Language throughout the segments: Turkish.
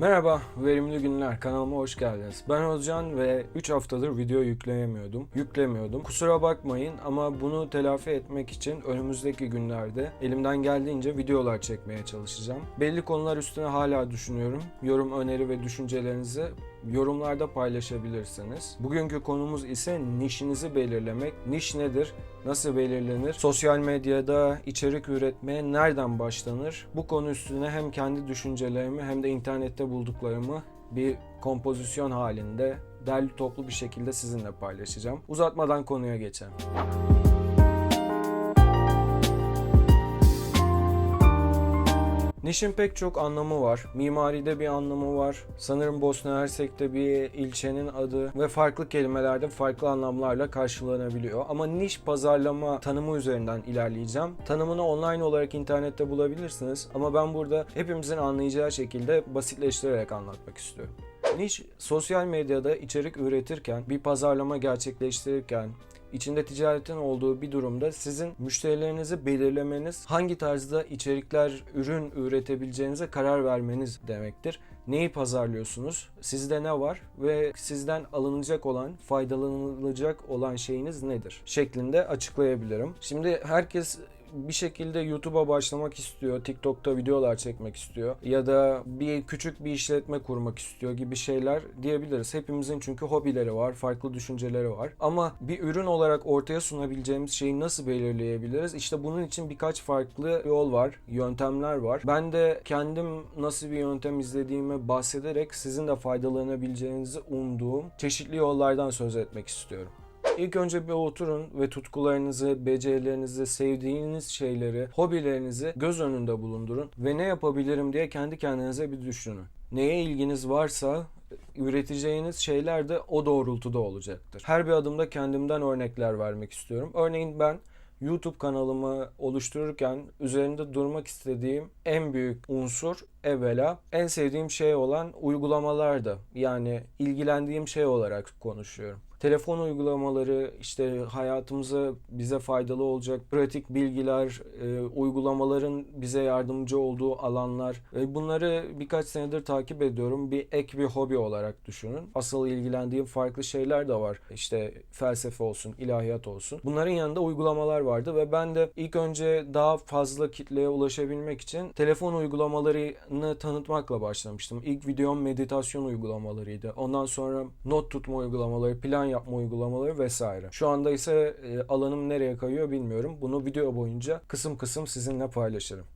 Merhaba, verimli günler. Kanalıma hoş geldiniz. Ben Özcan ve 3 haftadır video yükleyemiyordum. Yüklemiyordum. Kusura bakmayın ama bunu telafi etmek için önümüzdeki günlerde elimden geldiğince videolar çekmeye çalışacağım. Belli konular üstüne hala düşünüyorum. Yorum, öneri ve düşüncelerinizi yorumlarda paylaşabilirsiniz. Bugünkü konumuz ise nişinizi belirlemek. Niş nedir? Nasıl belirlenir? Sosyal medyada içerik üretmeye nereden başlanır? Bu konu üstüne hem kendi düşüncelerimi hem de internette bulduklarımı bir kompozisyon halinde derli toplu bir şekilde sizinle paylaşacağım. Uzatmadan konuya geçelim. Nişin pek çok anlamı var. Mimaride bir anlamı var. Sanırım Bosna Hersek'te bir ilçenin adı ve farklı kelimelerde farklı anlamlarla karşılanabiliyor. Ama niş pazarlama tanımı üzerinden ilerleyeceğim. Tanımını online olarak internette bulabilirsiniz ama ben burada hepimizin anlayacağı şekilde basitleştirerek anlatmak istiyorum. Niş, sosyal medyada içerik üretirken, bir pazarlama gerçekleştirirken, içinde ticaretin olduğu bir durumda sizin müşterilerinizi belirlemeniz, hangi tarzda içerikler, ürün üretebileceğinize karar vermeniz demektir. Neyi pazarlıyorsunuz? Sizde ne var ve sizden alınacak olan, faydalanılacak olan şeyiniz nedir? şeklinde açıklayabilirim. Şimdi herkes bir şekilde YouTube'a başlamak istiyor, TikTok'ta videolar çekmek istiyor ya da bir küçük bir işletme kurmak istiyor gibi şeyler diyebiliriz. Hepimizin çünkü hobileri var, farklı düşünceleri var. Ama bir ürün olarak ortaya sunabileceğimiz şeyi nasıl belirleyebiliriz? İşte bunun için birkaç farklı yol var, yöntemler var. Ben de kendim nasıl bir yöntem izlediğimi bahsederek sizin de faydalanabileceğinizi umduğum çeşitli yollardan söz etmek istiyorum. İlk önce bir oturun ve tutkularınızı, becerilerinizi, sevdiğiniz şeyleri, hobilerinizi göz önünde bulundurun ve ne yapabilirim diye kendi kendinize bir düşünün. Neye ilginiz varsa üreteceğiniz şeyler de o doğrultuda olacaktır. Her bir adımda kendimden örnekler vermek istiyorum. Örneğin ben YouTube kanalımı oluştururken üzerinde durmak istediğim en büyük unsur evvela en sevdiğim şey olan uygulamalardı. Yani ilgilendiğim şey olarak konuşuyorum telefon uygulamaları işte hayatımıza bize faydalı olacak pratik bilgiler, e, uygulamaların bize yardımcı olduğu alanlar. E, bunları birkaç senedir takip ediyorum. Bir ek bir hobi olarak düşünün. Asıl ilgilendiğim farklı şeyler de var. İşte felsefe olsun, ilahiyat olsun. Bunların yanında uygulamalar vardı ve ben de ilk önce daha fazla kitleye ulaşabilmek için telefon uygulamalarını tanıtmakla başlamıştım. İlk videom meditasyon uygulamalarıydı. Ondan sonra not tutma uygulamaları, plan yapma uygulamaları vesaire. Şu anda ise e, alanım nereye kayıyor bilmiyorum. Bunu video boyunca kısım kısım sizinle paylaşırım.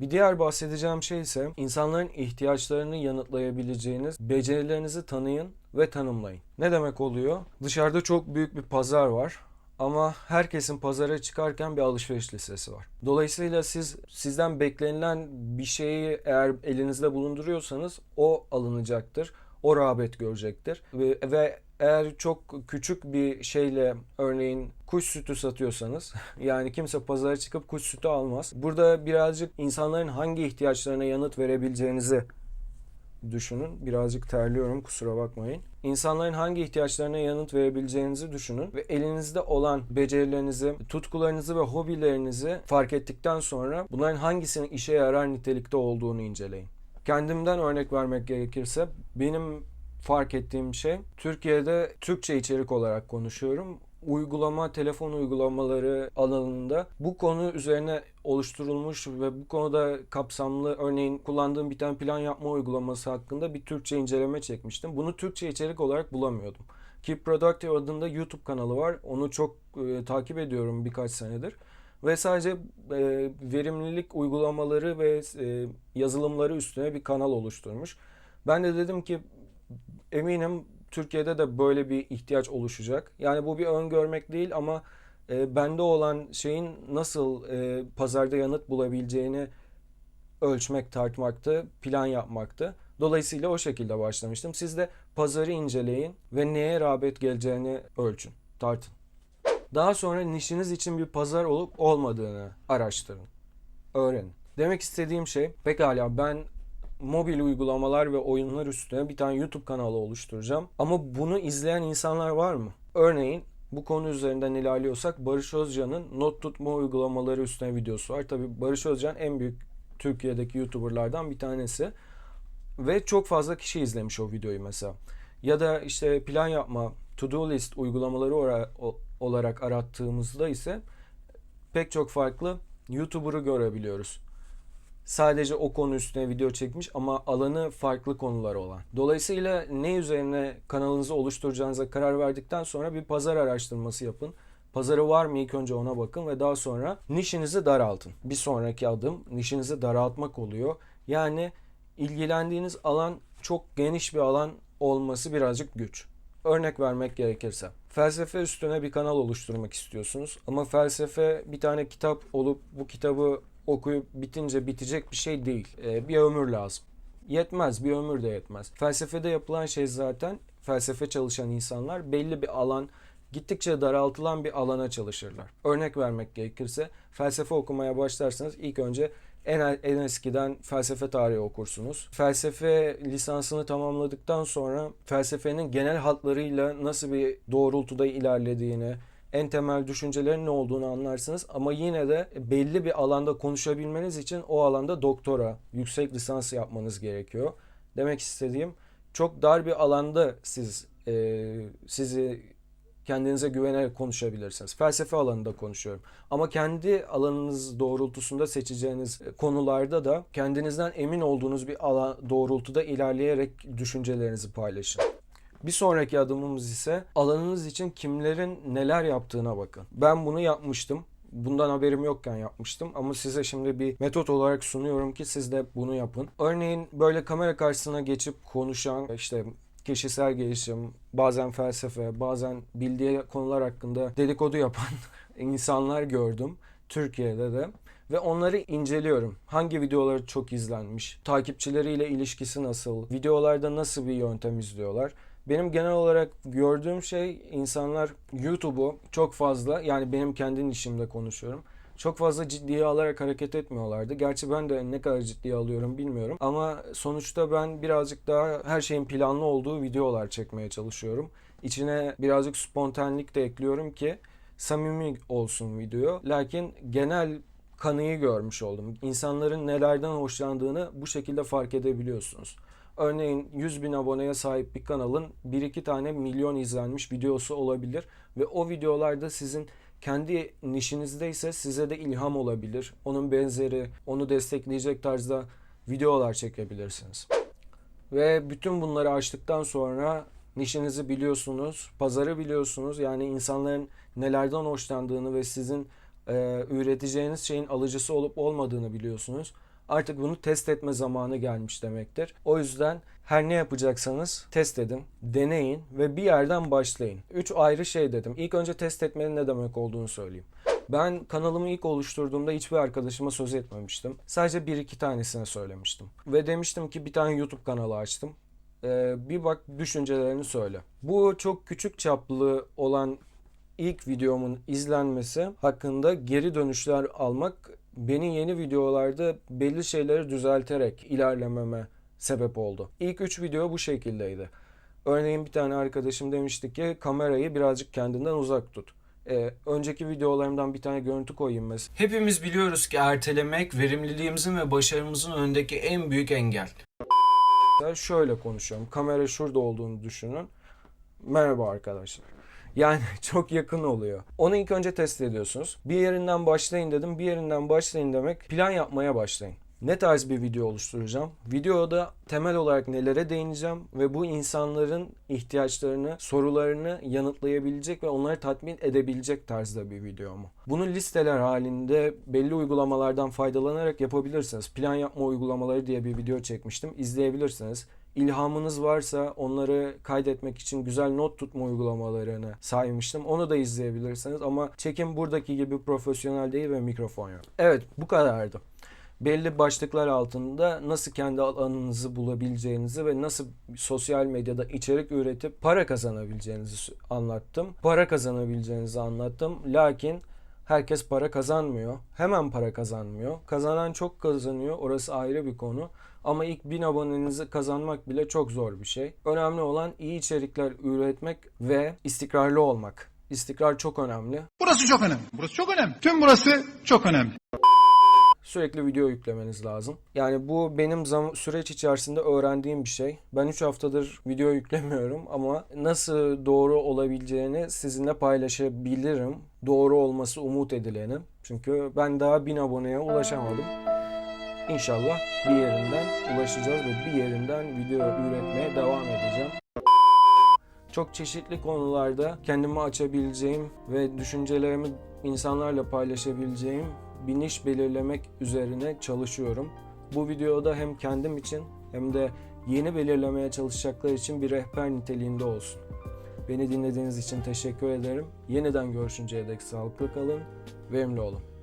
Bir diğer bahsedeceğim şey ise insanların ihtiyaçlarını yanıtlayabileceğiniz becerilerinizi tanıyın ve tanımlayın. Ne demek oluyor? Dışarıda çok büyük bir pazar var ama herkesin pazara çıkarken bir alışveriş listesi var. Dolayısıyla siz sizden beklenilen bir şeyi eğer elinizde bulunduruyorsanız o alınacaktır. O rağbet görecektir ve, ve eğer çok küçük bir şeyle örneğin kuş sütü satıyorsanız yani kimse pazara çıkıp kuş sütü almaz. Burada birazcık insanların hangi ihtiyaçlarına yanıt verebileceğinizi düşünün. Birazcık terliyorum kusura bakmayın. İnsanların hangi ihtiyaçlarına yanıt verebileceğinizi düşünün ve elinizde olan becerilerinizi, tutkularınızı ve hobilerinizi fark ettikten sonra bunların hangisinin işe yarar nitelikte olduğunu inceleyin. Kendimden örnek vermek gerekirse benim fark ettiğim şey Türkiye'de Türkçe içerik olarak konuşuyorum. Uygulama, telefon uygulamaları alanında bu konu üzerine oluşturulmuş ve bu konuda kapsamlı örneğin kullandığım bir tane plan yapma uygulaması hakkında bir Türkçe inceleme çekmiştim. Bunu Türkçe içerik olarak bulamıyordum. Keep Productive adında YouTube kanalı var. Onu çok e, takip ediyorum birkaç senedir. Ve sadece e, verimlilik uygulamaları ve e, yazılımları üstüne bir kanal oluşturmuş. Ben de dedim ki eminim Türkiye'de de böyle bir ihtiyaç oluşacak. Yani bu bir öngörmek değil ama e, bende olan şeyin nasıl e, pazarda yanıt bulabileceğini ölçmek, tartmaktı, plan yapmaktı. Dolayısıyla o şekilde başlamıştım. Siz de pazarı inceleyin ve neye rağbet geleceğini ölçün, tartın. Daha sonra nişiniz için bir pazar olup olmadığını araştırın, öğrenin. Demek istediğim şey pekala ben mobil uygulamalar ve oyunlar üstüne bir tane YouTube kanalı oluşturacağım. Ama bunu izleyen insanlar var mı? Örneğin bu konu üzerinden ilerliyorsak Barış Özcan'ın not tutma uygulamaları üstüne videosu var. Tabi Barış Özcan en büyük Türkiye'deki YouTuber'lardan bir tanesi. ve çok fazla kişi izlemiş o videoyu mesela. Ya da işte plan yapma, to-do list uygulamaları olarak arattığımızda ise pek çok farklı YouTuber'ı görebiliyoruz. Sadece o konu üstüne video çekmiş ama alanı farklı konular olan. Dolayısıyla ne üzerine kanalınızı oluşturacağınıza karar verdikten sonra bir pazar araştırması yapın. Pazarı var mı ilk önce ona bakın ve daha sonra nişinizi daraltın. Bir sonraki adım nişinizi daraltmak oluyor. Yani ilgilendiğiniz alan çok geniş bir alan olması birazcık güç. Örnek vermek gerekirse. Felsefe üstüne bir kanal oluşturmak istiyorsunuz. Ama felsefe bir tane kitap olup bu kitabı okuyup bitince bitecek bir şey değil. Ee, bir ömür lazım. Yetmez, bir ömür de yetmez. Felsefede yapılan şey zaten felsefe çalışan insanlar belli bir alan, gittikçe daraltılan bir alana çalışırlar. Örnek vermek gerekirse felsefe okumaya başlarsanız ilk önce en, en eskiden felsefe tarihi okursunuz. Felsefe lisansını tamamladıktan sonra felsefenin genel hatlarıyla nasıl bir doğrultuda ilerlediğini, en temel düşüncelerin ne olduğunu anlarsınız. Ama yine de belli bir alanda konuşabilmeniz için o alanda doktora, yüksek lisans yapmanız gerekiyor. Demek istediğim çok dar bir alanda siz e, sizi kendinize güvenerek konuşabilirsiniz. Felsefe alanında konuşuyorum. Ama kendi alanınız doğrultusunda seçeceğiniz konularda da kendinizden emin olduğunuz bir alan doğrultuda ilerleyerek düşüncelerinizi paylaşın. Bir sonraki adımımız ise alanınız için kimlerin neler yaptığına bakın. Ben bunu yapmıştım. Bundan haberim yokken yapmıştım ama size şimdi bir metot olarak sunuyorum ki siz de bunu yapın. Örneğin böyle kamera karşısına geçip konuşan işte kişisel gelişim, bazen felsefe, bazen bildiği konular hakkında dedikodu yapan insanlar gördüm Türkiye'de de ve onları inceliyorum. Hangi videoları çok izlenmiş, takipçileriyle ilişkisi nasıl, videolarda nasıl bir yöntem izliyorlar. Benim genel olarak gördüğüm şey insanlar YouTube'u çok fazla yani benim kendi işimde konuşuyorum. Çok fazla ciddiye alarak hareket etmiyorlardı. Gerçi ben de ne kadar ciddiye alıyorum bilmiyorum. Ama sonuçta ben birazcık daha her şeyin planlı olduğu videolar çekmeye çalışıyorum. İçine birazcık spontanlik de ekliyorum ki samimi olsun video. Lakin genel kanıyı görmüş oldum. İnsanların nelerden hoşlandığını bu şekilde fark edebiliyorsunuz. Örneğin 100 bin aboneye sahip bir kanalın 1-2 tane milyon izlenmiş videosu olabilir ve o videolarda sizin kendi nişinizde ise size de ilham olabilir. Onun benzeri, onu destekleyecek tarzda videolar çekebilirsiniz. Ve bütün bunları açtıktan sonra nişinizi biliyorsunuz, pazarı biliyorsunuz. Yani insanların nelerden hoşlandığını ve sizin e, üreteceğiniz şeyin alıcısı olup olmadığını biliyorsunuz. Artık bunu test etme zamanı gelmiş demektir. O yüzden her ne yapacaksanız test edin, deneyin ve bir yerden başlayın. Üç ayrı şey dedim. İlk önce test etmenin ne demek olduğunu söyleyeyim. Ben kanalımı ilk oluşturduğumda hiçbir arkadaşıma söz etmemiştim. Sadece bir iki tanesine söylemiştim. Ve demiştim ki bir tane YouTube kanalı açtım. Ee, bir bak düşüncelerini söyle. Bu çok küçük çaplı olan ilk videomun izlenmesi hakkında geri dönüşler almak beni yeni videolarda belli şeyleri düzelterek ilerlememe sebep oldu. İlk 3 video bu şekildeydi. Örneğin bir tane arkadaşım demişti ki kamerayı birazcık kendinden uzak tut. Ee, önceki videolarımdan bir tane görüntü koyayım mesela. Hepimiz biliyoruz ki ertelemek verimliliğimizin ve başarımızın önündeki en büyük engel. Mesela şöyle konuşuyorum. Kamera şurada olduğunu düşünün. Merhaba arkadaşlar. Yani çok yakın oluyor. Onu ilk önce test ediyorsunuz. Bir yerinden başlayın dedim. Bir yerinden başlayın demek plan yapmaya başlayın. Ne tarz bir video oluşturacağım? Videoda temel olarak nelere değineceğim ve bu insanların ihtiyaçlarını, sorularını yanıtlayabilecek ve onları tatmin edebilecek tarzda bir video mu? Bunu listeler halinde belli uygulamalardan faydalanarak yapabilirsiniz. Plan yapma uygulamaları diye bir video çekmiştim. İzleyebilirsiniz. İlhamınız varsa onları kaydetmek için güzel not tutma uygulamalarını saymıştım. Onu da izleyebilirsiniz ama çekim buradaki gibi profesyonel değil ve mikrofon yok. Evet bu kadardı belli başlıklar altında nasıl kendi alanınızı bulabileceğinizi ve nasıl sosyal medyada içerik üretip para kazanabileceğinizi anlattım. Para kazanabileceğinizi anlattım. Lakin herkes para kazanmıyor. Hemen para kazanmıyor. Kazanan çok kazanıyor. Orası ayrı bir konu. Ama ilk 1000 abonenizi kazanmak bile çok zor bir şey. Önemli olan iyi içerikler üretmek ve istikrarlı olmak. İstikrar çok önemli. Burası çok önemli. Burası çok önemli. Tüm burası çok önemli. Sürekli video yüklemeniz lazım. Yani bu benim zam- süreç içerisinde öğrendiğim bir şey. Ben 3 haftadır video yüklemiyorum ama nasıl doğru olabileceğini sizinle paylaşabilirim. Doğru olması umut edilenim. Çünkü ben daha 1000 aboneye ulaşamadım. İnşallah bir yerinden ulaşacağız ve bir yerinden video üretmeye devam edeceğim. Çok çeşitli konularda kendimi açabileceğim ve düşüncelerimi insanlarla paylaşabileceğim bir niş belirlemek üzerine çalışıyorum. Bu videoda hem kendim için hem de yeni belirlemeye çalışacaklar için bir rehber niteliğinde olsun. Beni dinlediğiniz için teşekkür ederim. Yeniden görüşünceye dek sağlıklı kalın, verimli olun.